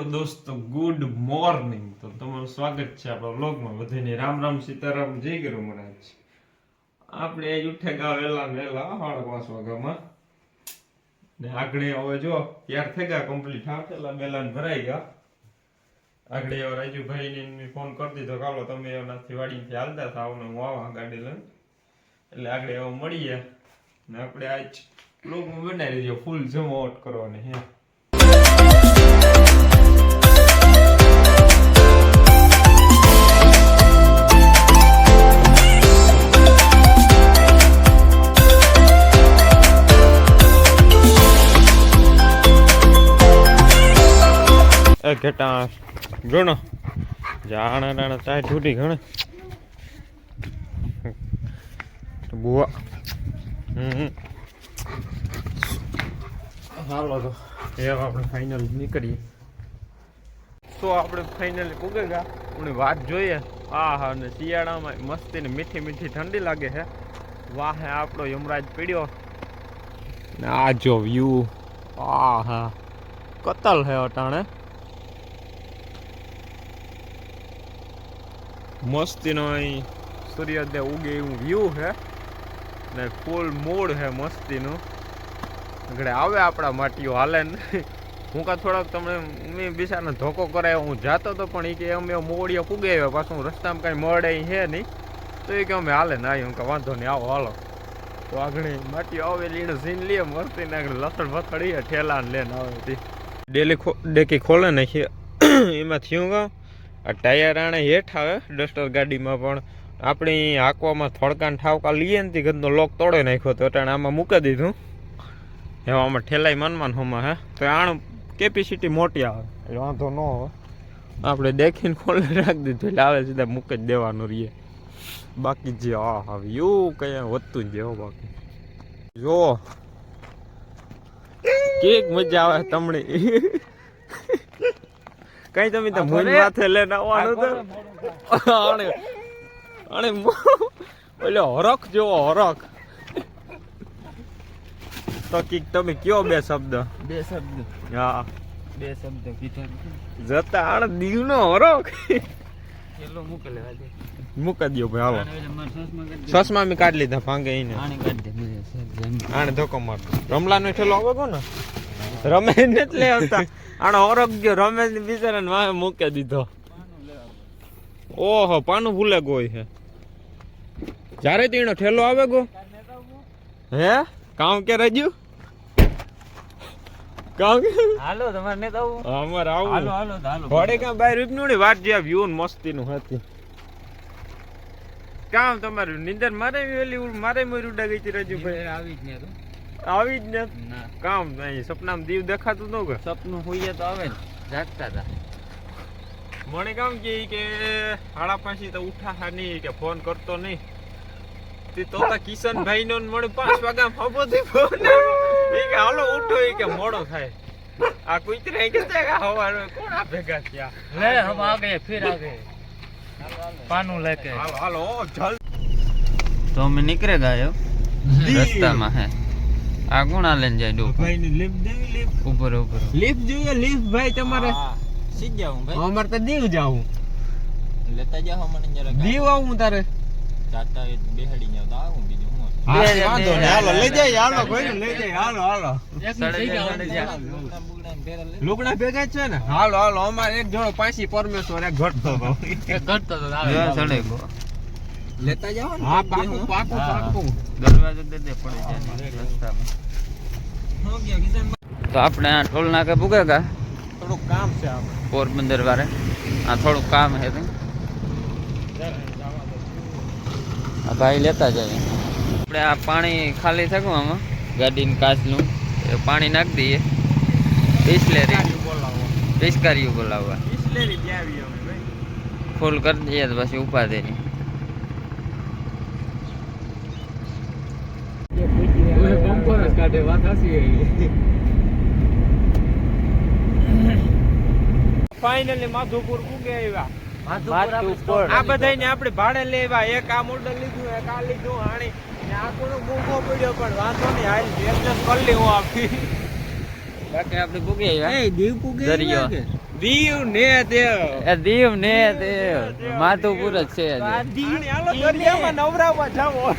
Hello દોસ્તો, good morning. તો તમારું સ્વાગત છે આપણા વ્લોગમાં. બધાને રામ રામ, સીતારામ, જય ગરુ મહારાજ. આપણે આજ ઉઠે ગા વહેલા વહેલા, સાડા પાંચ વાગ્યામાં. ને આગળ હવે જો તૈયાર થઈ ગયા કમ્પ્લીટ બેલા ને ભરાઈ ગયા. આગળ હવે રાજુભાઈ ને મેં ફોન કરી દીધો કાલો તમે એનાથી વાડીથી હાલતા થાવ ને હું આવા ગાડી લઈને. એટલે આગળ હવે મળીએ. ને આપણે આજ વ્લોગમાં બનાવી દીધો ફૂલ જમાવટ કરવાની, હે. ઘેટા ગણો. જાણા રાણા તાય ઠૂટી ગણે. હમ. હાલો તો. એ આપણે ફાઇનલ નીકળીએ. તો આપણે ફાઇનલી પૂગે ગયા પણ વાત જોઈએ. આ હા ને શિયાળામાં મસ્તી ને મીઠી મીઠી ઠંડી લાગે છે. વાહે આપણો યમરાજ પીડ્યો. ને આ જો વ્યૂ આ હા કતલ હે અટાણે. મસ્તીનો અહીં સૂર્યોદય ઉગે એવું વ્યૂ છે. ને ફૂલ મૂડ છે મસ્તીનું. આગળ આવે આપણા માટીઓ હાલે ને. હું કા થોડોક તમને મેં બિચારાને ધોકો કરાયો. હું જાતો તો પણ એ કે અમે મોડીઓ આવ્યો. પાછું રસ્તામાં કાંઈ મળે છે નહીં. તો એ કે અમે હાલે ના હું કે વાંધો નહીં, આવો, હાલો. તો આગળ માટીઓ આવે લીણે ઝીન લઈએ મસ્તી ને આગળ લસણ વસડીએ ઠેલા ને લઈને આવે ડેલી ડેકી ખોલે નાખીએ એમાં થયું કાં? આ ટાયર આણે હેઠ આવે ડસ્ટર ગાડીમાં પણ. આપણી હાંકવામાં થોડકાન ઠાવકા લઈએ ને ગંદનો લોક તોડે નાખ્યો તો અટાણે આમાં મૂકી દીધું. એમાં આમાં ઠેલાઈ મનમાન હોમાં હે. તો આણ કેપેસિટી મોટી આવે. એટલે વાંધો ન આવે. આપણે દેખીને ખોલે રાખી દીધું એટલે આવે સીધા મૂકી જ દેવાનું રહીએ બાકી જે આ હવે એવું કઈ વધતું જ બાકી. જો. કેક મજા આવે તમને. કઈ તમે તો મૂન માથે લઈને આવવાનું તો આણે આણે ઓલો હરખ જેવો હરખ. તો કીક તમે કયો બે શબ્દ? બે શબ્દ. હા. બે શબ્દ કીધા જતા આણે દીવનો હરખ. આજે મૂકી દો. ભાઈ હાલો. આને એટલે મારા સાસમાં કરી દે. ચશ્મા મેં કાઢી લીધા ભાંગે એને. આને દે ધોકો મારતો રમલાનો ઠેલો આવે કોને? રમે ને જ લે આવતા. આણે હરખ ગયો રમે ને બિચારાને વાહે મૂકી દીધો. ઓહો પાનું ભૂલે ગોય હે. જ્યારે તેનો ઠેલો આવે ગો. હે? કામ કે રજ્યું કામ હાલો તમારે ને તો આવું? અમારે હાલો આવું. હાલો તો હાલો. ઘોડે કાં બહાર ઉપનું ને વાત વ્યૂ ને મસ્તી નું હતી. કામ તમારું નિંદર મારે વેલી મારે મોર ઉડા ગઈ હતી રજુ ભાઈ આવી જ ને આવી જ ને. કામ નહીં સપનામાં દીવ દેખાતું ન કે સપનું હોઈએ તો આવે ને જાગતા હતા મને કામ કે કે હાડા પાછી તો ઉઠા નહીં કે ફોન કરતો નહીં. તે તો તા કિશનભાઈ નો ને મને પાંચ વાગ્યા ફાબો થી ફોન. એ કે હાલો ઉઠો એ કે મોડો થાય. આ કુતરા કે છે કે હવારે કોણ આ ભેગા થયા? લે હમ આ ગયે ફિર આ ગયે પાનું લેકે હાલો હાલો જલ તો અમે નીકળે ગયા. રસ્તામાં હે. આ ગુણા લઈને જાય ડોક. ભાઈ ની લિફ્ટ દેવી લિફ્ટ ઉપર ઉપર. લિફ્ટ જોઈએ લિફ્ટ ભાઈ તમારે. સીધ જાઉં અમાર તો દીવ જાવું. લેતા જાવ મને જરા દીવ આવું તારે. જાતા બેહડી જાવ તો આવું બીજું હું હા, વાંધો નહીં. હાલો લઈ જાય હાલો કોઈ લઈ જાય હાલો હાલો. લુગડા ભેગા છે ને? હાલો હાલો અમારે એક જણો પાછી પરમેશ્વર એક ઘટતો હતો. લેતા જાઓ હા પાકું પાકું પાકું. દરવાજો દે દે પડી જાય રસ્તામાં. તો આપણે આ ટોલ નાકે પૂગે ગયા થોડુંક કામ છે આપણે પોરબંદર વારે. આ થોડુંક કામ હે તો. આ ભાઈ લેતા જાય. આપણે આ પાણી ખાલી થયું આમાં. ગાડીની કાચનું. એ પાણી નાખી દઈએ. બિસ્લેરી. બોલાવવા પિચકારીઓ બોલાવવા. બિસ્લેરી ત્યાં આવી અમે ફૂલ કરી દઈએ તો ઉપાધિ નહીં ફાઇનલી માધુપુર ઉગે આવ્યા. માધુપુર આ બધાને આપણે ભાડે લેવા એક આ મોડલ લીધું એક આ લીધું હાણી. ને આ કોનો મોંઘો પડ્યો પણ વાંધો નહીં. હાલ એડજસ્ટ કરી લે આપી બાકી આપણે પૂગી આવ્યા. એ દીવ પૂગે દરિયો. દીવ ને દેવ. એ દીવ ને દેવ માધુપુર જ છે. આની હાલો દરિયામાં નવરાવા જાવો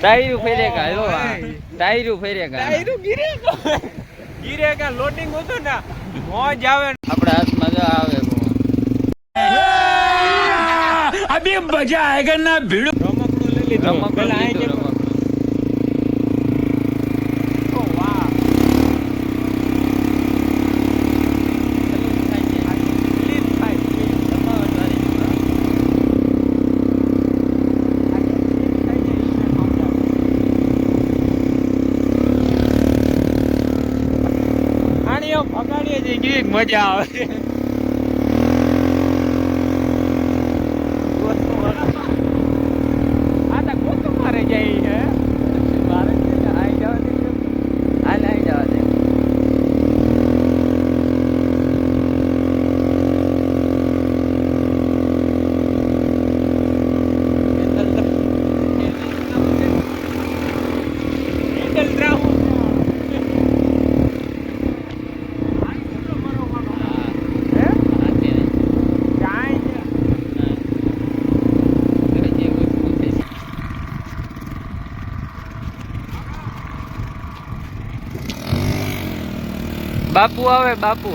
ટાયરું. ટાયરું ટાયરું ગીરે ગીરે કે લોડિંગ હતું ને મોજ આવે આપણા હાથમાં જો આવે રમકડું લઈ લીધું. રમકડું પેલા અહીં લીધું, રમકડું. ઓ, વાહ. સ્લીપ થાય, સ્લીપ. આણીઓ ભગાડીએ છે કેવી મજા આવે આ તો કોક મારે જાય હે મારે છે ને, આઈ જવા દે ને. હાલ આઈ જવા દે. હેન્ડલ ડ્રાઉન હે હાથે નહીં. કાંઈ હા. હજી ઊંચું છે. બાપુ આવે બાપુ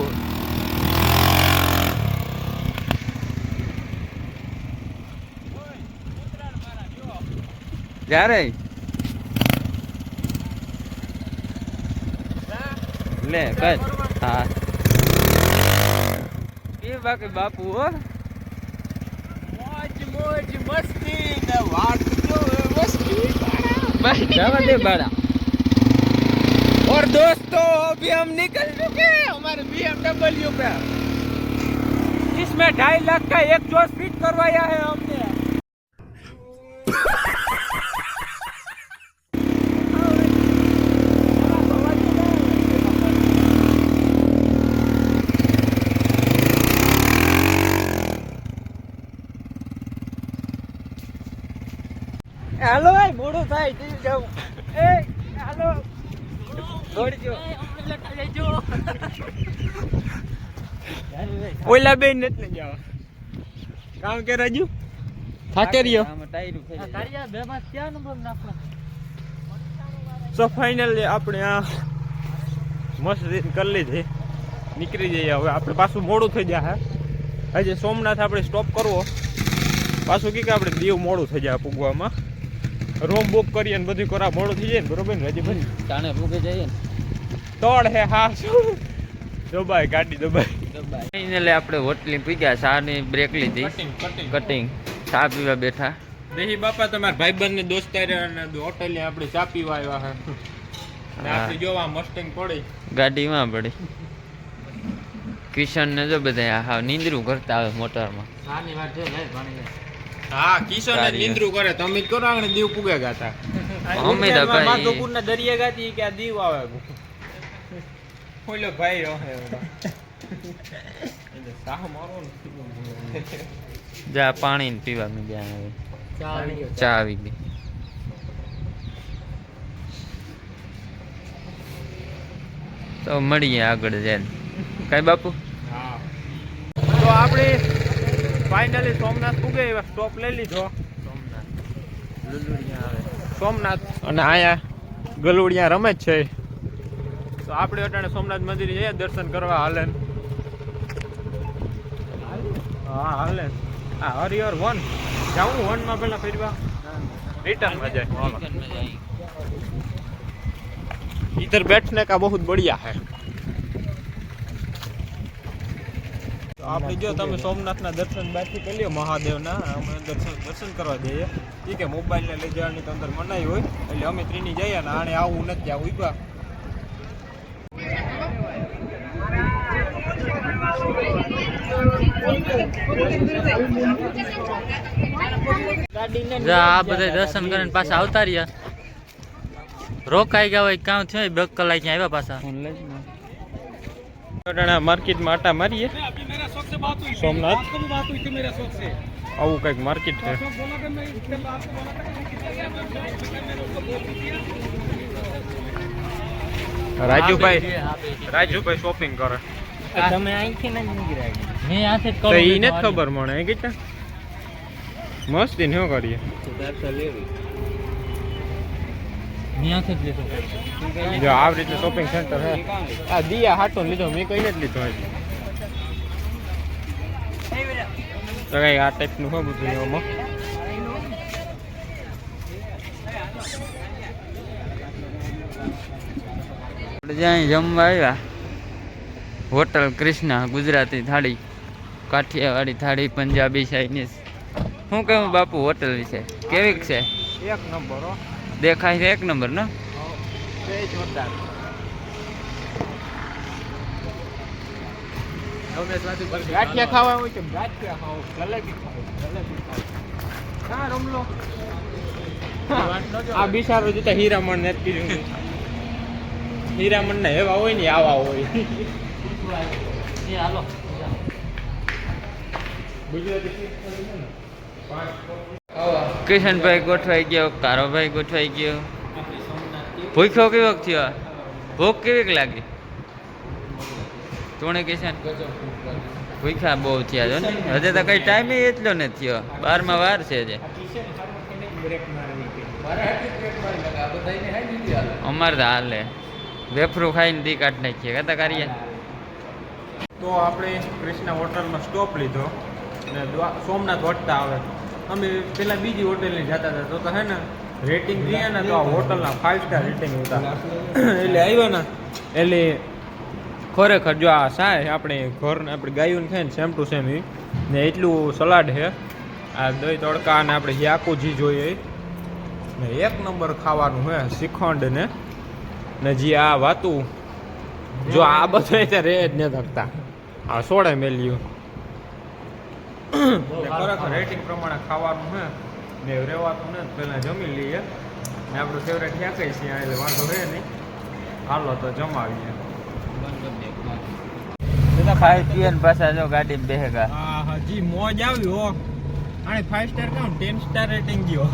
જ્યારે લે કર હા એ બાકી બાપુ હો મોજ મોજ મસ્તી ને વાત જો મસ્તી બસ જવા દે બાળા और दोस्तों अभी हम निकल चुके हैं हमारे BMW पे इसमें ढाई लाख का एक जोश फिट करवाया है हमने હાલો ભાઈ મોડું થાય જી જાઉં એ હાલો દોડજો ઓલા બેન નથી જવા. કામ કે રાજુ? થાકે રહ્યો. સો ફાઇનલ આપણે આ મસ્ત રીત કરી લીધી. નીકળી જઈએ હવે. આપણે પાછું મોડું થઈ જાય હજી સોમનાથ આપણે સ્ટોપ કરવો. પાછું કે આપણે દીવ મોડું થઈ જાય પૂગવામાં. રૂમ બુક કરીએ ને બધું કરા મોડું થઈ જાય ને બરોબર ને હજી ભાઈ? તાણે ભૂગે જઈએ ને. તોડ હે હા દબાય ગાડી દબાય. લે આપણે હોટલી પીગ્યા ચાની બ્રેક લીધી. કટિંગ ચા પીવા બેઠા. દેહી બાપા તમારા ભાઈબંધ ને દોસ્તાર અને હોટેલે આપણે ચા પીવા આવ્યા હે. આપણે જોવા મસ્ટિંગ પડી. ગાડીમાં પડી. કિશન ને જો બધા હા નીંદરું કરતા આવે મોટરમાં. હા કિશન ને સારી કરે. તમે કરો આંગણે દીવ પુગે ગાતા. અમે દરિયા ગાતી કે આ દીવ આવે ઓલો ભાઈ રહે જા પાણી ને પીવા મીડ્યા હવે. ચા આવી ગઈ. તો મળીએ આગળ જાય કઈ બાપુ? હા. તો આપણે ફાઇનલી સોમનાથ પૂગે એવા સ્ટોપ લઈ લીધો. સોમનાથ. અને આયા ગલુડિયા રમે જ છે. તો આપણે અટાણે સોમનાથ મંદિર જઈએ દર્શન કરવા હાલે હા હાલે હા હરિહર વન જાઉં વન માં પેલા ફેરવા रिटर्न में जाए इधर बैठने का बहुत बढ़िया है તો આપણે જો તમે સોમનાથના દર્શન બાકી કરી લ્યો મહાદેવના અમે દર્શન દર્શન કરવા જઈએ એ કે મોબાઈલને લઈ જવાની તો અંદર મનાઈ હોય એટલે અમે ત્રીની જઈએ ને આણે આવું નથી આવું ઉભા આ બધા દર્શન કરીને પાછા આવતા રહ્યા. રોકાઈ ગયા હોય કામ થયું બે કલાક આવ્યા પાછા. માર્કેટમાં આટા મારીએ. સોમનાથ. આવું કંઈક માર્કેટ છે. રાજુભાઈ રાજુભાઈ શોપિંગ કરે. તમે અહીંથી ને નીકળ્યા મેં આથી જ તો ઈને જ ખબર મને કીધા મસ્તી નો કરીએ? જ આવી રીતે શોપિંગ સેન્ટર હે. આ દિયા હાટો લીધો મેં કઈ જ લીધો હજી. તો કઈ આ ટાઈપનું હોય બધું એમાં આપણે જ્યાં જમવા આવ્યા હોટલ કૃષ્ણા ગુજરાતી થાળી કાઠિયાવાડી થાળી પંજાબી ચાઇનીઝ શું કહું બાપુ હોટલ વિશે? કેવીક છે? એક નંબર દેખાય છે એક નંબર ને? ગાંઠિયા ખાવા હોય કે ગાંઠિયા ખાઓ જલેબી ખાઓ જલેબી ખાઓ હા રમલો. આ બિચારો જોતા હીરામણ ને કીધું. હીરામણ ને એવા હોય ને આવા હોય. કિશનભાઈ ગોઠવાઈ ગયો, કારોભાઈ ગોઠવાઈ ગયો. ભૂખ્યો કેવો થયો? ભૂખ કેવીક લાગી? તુણે કિશન? ભૂખ્યા બહુ થયા છો ને? હજે તો કઈ ટાઈમ એટલો નથી થયો. બારમાં વાર છે હજે. અમારે તો હાલે. વેફરું ખાઈને દી કાઢ નાખીએ. કતા કરીએ તો આપણે કૃષ્ણા હોટલમાં સ્ટોપ લીધો અને સોમનાથ વટતા આવે. અમે પેલા બીજી હોટલની જતા હતા. તો તો હે ને રેટિંગ જોઈએ ને, તો આ હોટલના ફાઇવ સ્ટાર રેટિંગ હતા. એટલે આવ્યા ને, એટલે ખરેખર જો આ સાય આપણે ઘર આપણે ગાયું ખાય ને સેમ ટુ સેમ ને એટલું સલાડ છે આ દહીં તડકા અને આપણે યાકુજી જોઈએ ને એક નંબર ખાવાનું હે શ્રીખંડ ને. જે આ વાતું. જો આ બધું રે જ નથી થકતા આ સોળે મેલ્યું. ખરેખર રેટિંગ પ્રમાણે ખાવાનું હે ને રહેવાતું ને પહેલાં જમી લઈએ. ને આપણું ફેવરેટ ક્યાં કઈ છીએ એટલે વાંધો રહે નહીં. હાલો તો જમાવીએ. ખાઈ પીએ ને પાછા જો ગાડી બેહેગા હા જી મોજ આવી હો. આને ફાઈવ સ્ટાર કામ ટેન સ્ટાર રેટિંગ ગયો.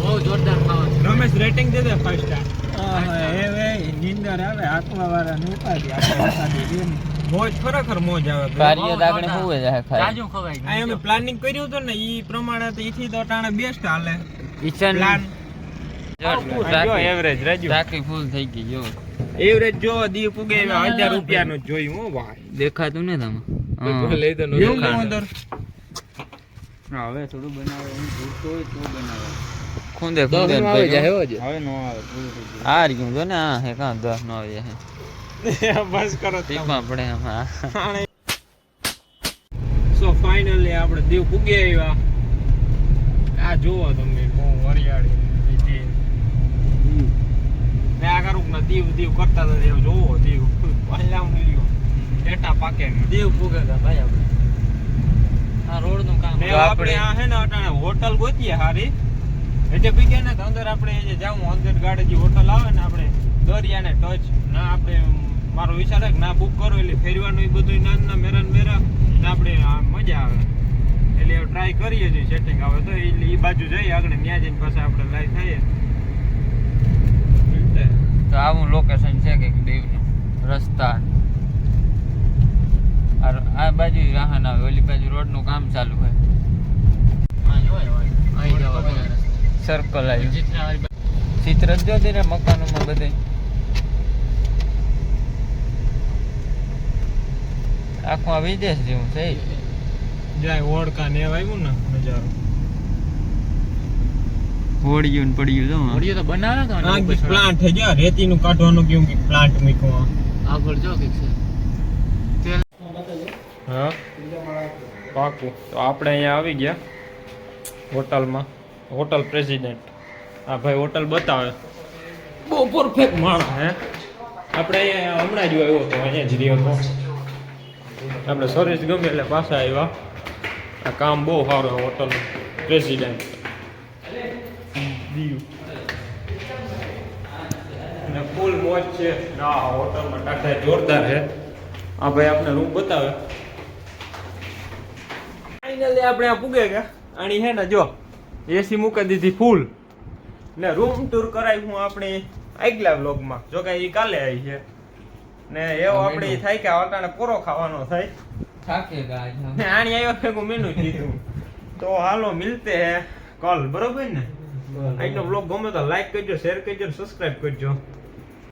બહુ જોરદાર ખાવાનું રમેશ રેટિંગ દે દે ફાઈવ સ્ટાર એ વે નિંદર આવે આત્મા વાળા ને ઉપાડી આપણે મોજ ખરેખર મોજ આવે કાર્ય દાગણે હોવે જાય ખાઈ આ અમે પ્લાનિંગ કર્યું હતું ને ઈ પ્રમાણે તો ઈથી તો ટાણે બેસ્ટ હાલે. ઈચન પ્લાન જો એવરેજ રાજુ. ટાંકી ફૂલ થઈ ગઈ જો. એવરેજ જો દી પુગે હજાર રૂપિયાનું નો જોયું હો ભાઈ. દેખાતું ને તમે? એવું કેવું અંદર. હવે થોડું બનાવે હું જોઈતું હોય તો બનાવે. ખૂંદે ખૂંદે ને હવે નો આવે આ રહ્યું જો ને આ હે કાં દસ નો આવી જાય. બસ કરો ટીપા પડે આમાં. સો ફાઇનલી આપણે દીવ પૂગી આવ્યા. આ જુઓ તમે. બહુ વરિયાળી ને આ કરું ને દીવ દીવ કરતા હતા દીવ જોવો દીવ. પહેલા મળ્યો ડેટા પાકે દેવ પૂગે ભાઈ આપણે. આ રોડનું કામ આપણે આ હે ને અટાણે હોટલ ગોતીએ હારી. એટલે પી ને અંદર આપણે જે જાવું અંદર ગાડે જે હોટલ આવે ને આપણે દરિયાને ટચ ના આપણે મારો વિચાર છે કે ના બુક કરો એટલે ફેરવાનું એ બધું ના ના મેરા મેરા. ને આપણે મજા આવે. એટલે ટ્રાય કરીએ છીએ સેટિંગ આવે તો એટલે એ બાજુ જઈએ આગળ ત્યાં જઈને પાછા આપણે લાઈવ થઈએ. તો આવું લોકેશન છે કે દેવનું? રસ્તા. આ આ બાજુ વાહન આવે ઓલી બાજુ રોડનું કામ ચાલુ હોય. સર્કલ આવ્યું ચિત્ર જ જો મકાનો મકાનોમાં બધે. આખું આ વિદેશ જેવું થઈ જાય ઓળકા ને એવા આવ્યું ને નજારો. હોડિયું ને પડ્યું જો તો બનાવે તો આ પ્લાન્ટ થઈ ગયા રેતીનું કાઢવાનું કેવું કે પ્લાન્ટ મૂક્યો આગળ જો કે છે. હા પાકું. તો આપણે અહીંયા આવી ગયા હોટલમાં. હોટલ પ્રેસિડેન્ટ આ ભાઈ હોટલ બતાવે. બહુ પરફેક્ટ માણસ હે? આપણે અહીંયા હમણાં જ આવ્યો હતો અહીંયા જ રહ્યો હતો. આપણે સર્વિસ ગમે એટલે પાછા આવ્યા. આ કામ બહુ સારું હોટલ પ્રેસિડેન્ટ અને ફૂલ મોજ છે. ના હોટલમાં ટાટા જોરદાર છે. આ ભાઈ આપણે રૂમ બતાવે. ફાઇનલી આપણે આ પૂગે ગયા. આની હે ને જો એસી મૂકી દીધી ફૂલ ને રૂમ ટૂર કરાવી હું આપણે આગલા વ્લોગમાં જો કે એ કાલે આવી છે. ને એવો આપણે થાય કે અટાણે પૂરો ખાવાનો થાય. થાકે ને આણી આવ્યો ભેગું મેનુ કીધું. તો હાલો મિલતે હે. કલ બરોબર ને? આજનો બ્લોગ ગમે તો લાઈક કરજો શેર કરજો સબસ્ક્રાઇબ કરજો.